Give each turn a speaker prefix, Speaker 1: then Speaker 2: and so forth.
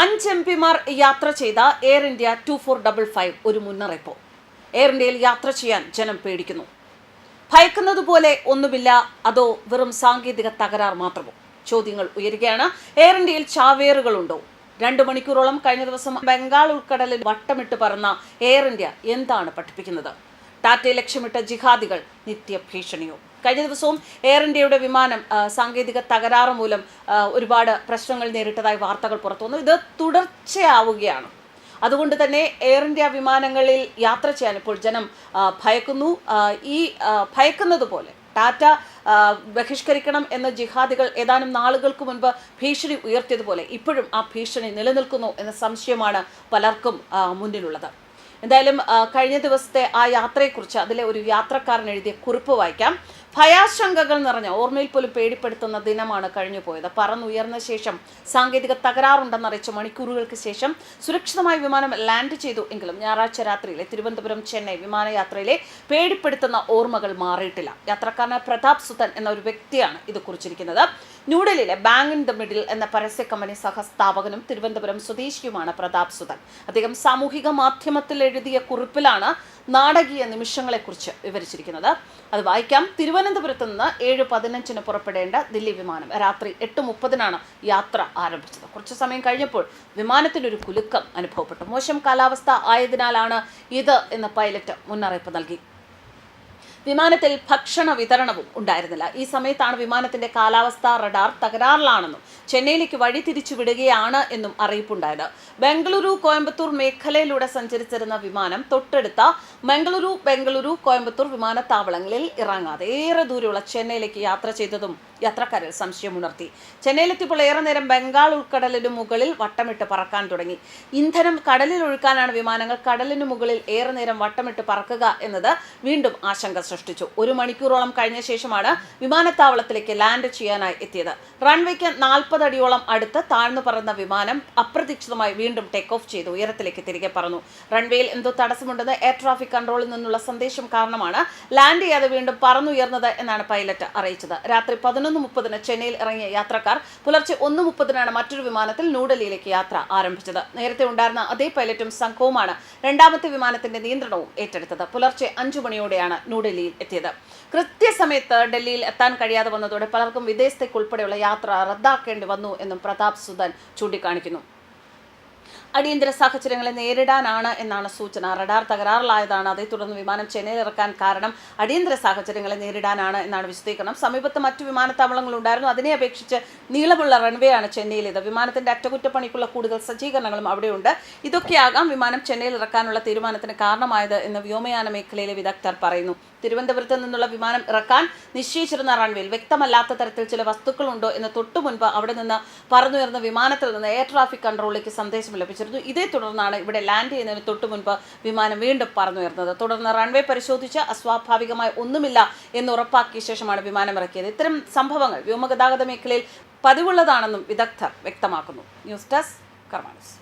Speaker 1: അഞ്ച് എം പിമാർ യാത്ര ചെയ്ത Air India two four double five ഒരു മുന്നറിയിപ്പ്. എയർ ഇന്ത്യയിൽ യാത്ര ചെയ്യാൻ ജനം പേടിക്കുന്നു. ഭയക്കുന്നത് പോലെ ഒന്നുമില്ല അതോ വെറും സാങ്കേതിക തകരാർ മാത്രമോ? ചോദ്യങ്ങൾ ഉയരുകയാണ്. എയർ ഇന്ത്യയിൽ ചാവേറുകളുണ്ടോ? രണ്ടു മണിക്കൂറോളം കഴിഞ്ഞ ദിവസം ബംഗാൾ ഉൾക്കടലിൽ വട്ടമിട്ട് പറന്ന എയർ ഇന്ത്യ എന്താണ് പഠിപ്പിക്കുന്നത്? ടാറ്റയെ ലക്ഷ്യമിട്ട ജിഹാദികൾ നിത്യ ഭീഷണിയോ? കഴിഞ്ഞ ദിവസവും എയർ ഇന്ത്യയുടെ വിമാനം സാങ്കേതിക തകരാറ് മൂലം ഒരുപാട് പ്രശ്നങ്ങൾ നേരിട്ടതായി വാർത്തകൾ പുറത്തു വന്നു. ഇത് തുടർച്ചയാവുകയാണ്. അതുകൊണ്ട് തന്നെ എയർ ഇന്ത്യ വിമാനങ്ങളിൽ യാത്ര ചെയ്യാൻ ഇപ്പോൾ ജനം ഭയക്കുന്നു. ഈ ഭയക്കുന്നത് പോലെ ടാറ്റ ബഹിഷ്കരിക്കണം എന്ന ജിഹാദികൾ ഏതാനും നാളുകൾക്ക് മുൻപ് ഭീഷണി ഉയർത്തിയതുപോലെ ഇപ്പോഴും ആ ഭീഷണി നിലനിൽക്കുന്നു എന്ന സംശയമാണ് പലർക്കും മുന്നിലുള്ളത്. എന്തായാലും കഴിഞ്ഞ ദിവസത്തെ ആ യാത്രയെക്കുറിച്ച് അതിലെ ഒരു യാത്രക്കാരൻ എഴുതിയ കുറിപ്പ് വായിക്കാം. ഭയാശങ്കകൾ നിറഞ്ഞ ഓർമ്മയിൽ പോലും പേടിപ്പെടുത്തുന്ന ദിനമാണ് കഴിഞ്ഞു പോയത് പറന്നുയർന്ന ശേഷം സാങ്കേതിക തകരാറുണ്ടെന്നറിയിച്ച മണിക്കൂറുകൾക്ക് ശേഷം സുരക്ഷിതമായി വിമാനം ലാൻഡ് ചെയ്തു എങ്കിലും ഞായറാഴ്ച രാത്രിയിലെ തിരുവനന്തപുരം ചെന്നൈ വിമാനയാത്രയിലെ പേടിപ്പെടുത്തുന്ന ഓർമ്മകൾ മാറിയിട്ടില്ല. യാത്രക്കാരനായ പ്രതാപ് സുതൻ എന്ന ഒരു വ്യക്തിയാണ് ഇത് കുറിച്ചിരിക്കുന്നത്. ന്യൂഡൽഹിയിലെ ബാങ്ക് ഇൻ ദ മിഡിൽ എന്ന പരസ്യ കമ്പനി സഹസ്ഥാപകനും തിരുവനന്തപുരം സ്വദേശിയുമാണ് പ്രതാപ് സുധൻ. അദ്ദേഹം സാമൂഹിക മാധ്യമത്തിൽ എഴുതിയ കുറിപ്പിലാണ് നാടകീയ നിമിഷങ്ങളെക്കുറിച്ച് വിവരിച്ചിരിക്കുന്നത്. അത് വായിക്കാം. തിരുവനന്തപുരത്ത് നിന്ന് ഏഴ് പതിനഞ്ചിന് പുറപ്പെടേണ്ട ദില്ലി വിമാനം രാത്രി എട്ട് മുപ്പതിനാണ് യാത്ര ആരംഭിച്ചത്. കുറച്ച് സമയം കഴിഞ്ഞപ്പോൾ വിമാനത്തിനൊരു കുലുക്കം അനുഭവപ്പെട്ടു. മോശം കാലാവസ്ഥ ആയതിനാലാണ് ഇത് എന്ന് പൈലറ്റ് മുന്നറിയിപ്പ് നൽകി. വിമാനത്തിൽ ഭക്ഷണ വിതരണവും ഉണ്ടായിരുന്നില്ല. ഈ സമയത്താണ് വിമാനത്തിന്റെ കാലാവസ്ഥാ റഡാർ തകരാറിലാണെന്നും ചെന്നൈയിലേക്ക് വഴി തിരിച്ചുവിടുകയാണ് എന്നും അറിയിപ്പുണ്ടായത്. ബംഗളൂരു കോയമ്പത്തൂർ മേഖലയിലൂടെ സഞ്ചരിച്ചിരുന്ന വിമാനം തൊട്ടടുത്ത മംഗളൂരു ബംഗളൂരു കോയമ്പത്തൂർ വിമാനത്താവളങ്ങളിൽ ഇറങ്ങാതെ ഏറെ ദൂരെയുള്ള ചെന്നൈയിലേക്ക് യാത്ര ചെയ്തതും യാത്രക്കാരിൽ സംശയമുണർത്തി ചെന്നൈയിലെത്തിയപ്പോൾ ഏറെ നേരം ബംഗാൾ ഉൾക്കടലിന് മുകളിൽ വട്ടമിട്ട് പറക്കാൻ തുടങ്ങി. ഇന്ധനം കടലിൽ ഒഴുക്കാനാണ് വിമാനങ്ങൾ. കടലിന് മുകളിൽ ഏറെ നേരം വട്ടമിട്ട് പറക്കുക എന്നത് വീണ്ടും ആശങ്ക സൃഷ്ടിച്ചു. ഒരു മണിക്കൂറോളം കഴിഞ്ഞ ശേഷമാണ് വിമാനത്താവളത്തിലേക്ക് ലാൻഡ് ചെയ്യാനായി എത്തിയത്. റൺവേക്ക് നാൽപ്പത് അടിയോളം അടുത്ത് താഴ്ന്നു പറന്ന വിമാനം അപ്രതീക്ഷിതമായി വീണ്ടും ടേക്ക് ഓഫ് ചെയ്തു ഉയരത്തിലേക്ക് തിരികെ പറന്നു. റൺവേയിൽ എന്തോ തടസ്സമുണ്ടെന്ന് എയർ ട്രാഫിക് കൺട്രോളിൽ നിന്നുള്ള സന്ദേശം കാരണമാണ് ലാൻഡ് ചെയ്യാതെ വീണ്ടും പറന്നുയർന്നത് എന്നാണ് പൈലറ്റ് അറിയിച്ചത്. രാത്രി പതിനൊന്ന് മുപ്പതിന് ചെന്നൈയിൽ ഇറങ്ങിയ യാത്രക്കാർ പുലർച്ചെ ഒന്ന് മുപ്പതിനാണ് മറ്റൊരു വിമാനത്തിൽ ന്യൂഡൽഹിയിലേക്ക് യാത്ര ആരംഭിച്ചത്. നേരത്തെ ഉണ്ടായിരുന്ന അതേ പൈലറ്റും സംഘവുമാണ് രണ്ടാമത്തെ വിമാനത്തിന്റെ നിയന്ത്രണവും ഏറ്റെടുത്തത്. പുലർച്ചെ അഞ്ചു മണിയോടെയാണ് ന്യൂഡൽഹിയിൽ എത്തിയത്. കൃത്യസമയത്ത് ഡൽഹിയിൽ എത്താൻ കഴിയാതെ വന്നതോടെ പലർക്കും വിദേശത്തേക്ക് ഉൾപ്പെടെയുള്ള യാത്ര റദ്ദാക്കേണ്ടി വന്നു എന്നും പ്രതാപ് സുധൻ ചൂണ്ടിക്കാണിക്കുന്നു. അടിയന്തര സാഹചര്യങ്ങളെ നേരിടാനാണ് എന്നാണ് സൂചന. റഡാർ തകരാറിലായതാണ്. അതേ തുടർന്ന് വിമാനം ചെന്നൈയിൽ ഇറക്കാൻ കാരണം അടിയന്തര സാഹചര്യങ്ങളെ നേരിടാനാണ് എന്നാണ് വിശദീകരണം. സമീപത്ത് മറ്റു വിമാനത്താവളങ്ങൾ ഉണ്ടായിരുന്നു. അതിനെ അപേക്ഷിച്ച് നീളമുള്ള റൺവേ ആണ് ചെന്നൈയിലേത്. വിമാനത്തിന്റെ അറ്റകുറ്റപ്പണിക്കുള്ള കൂടുതൽ സജ്ജീകരണങ്ങളും അവിടെയുണ്ട്. ഇതൊക്കെയാകാം വിമാനം ചെന്നൈയിൽ ഇറക്കാനുള്ള തീരുമാനത്തിന് കാരണമായത് എന്ന് വ്യോമയാന മേഖലയിലെ വിദഗ്ധർ പറയുന്നു. തിരുവനന്തപുരത്ത് നിന്നുള്ള വിമാനം ഇറക്കാൻ നിശ്ചയിച്ചിരുന്ന റൺവേയിൽ വ്യക്തമല്ലാത്ത തരത്തിൽ ചില വസ്തുക്കളുണ്ടോ എന്ന് തൊട്ടു മുൻപ് അവിടെ നിന്ന് പറന്നുയർന്ന വിമാനത്തിൽ നിന്ന് എയർ ട്രാഫിക് കൺട്രോളിലേക്ക് സന്ദേശം ലഭിച്ചിരുന്നു ഇതേ തുടർന്നാണ് ഇവിടെ ലാൻഡ് ചെയ്യുന്നതിന് തൊട്ടു മുൻപ് വിമാനം വീണ്ടും പറന്നുയർന്നത്. തുടർന്ന് റൺവേ പരിശോധിച്ച് അസ്വാഭാവികമായി ഒന്നുമില്ല എന്ന് ഉറപ്പാക്കിയ ശേഷമാണ് വിമാനം ഇറക്കിയത്. ഇത്തരം സംഭവങ്ങൾ വ്യോമഗതാഗത മേഖലയിൽ പതിവുള്ളതാണെന്നും വിദഗ്ധർ വ്യക്തമാക്കുന്നു. News desk കർമാനസ്.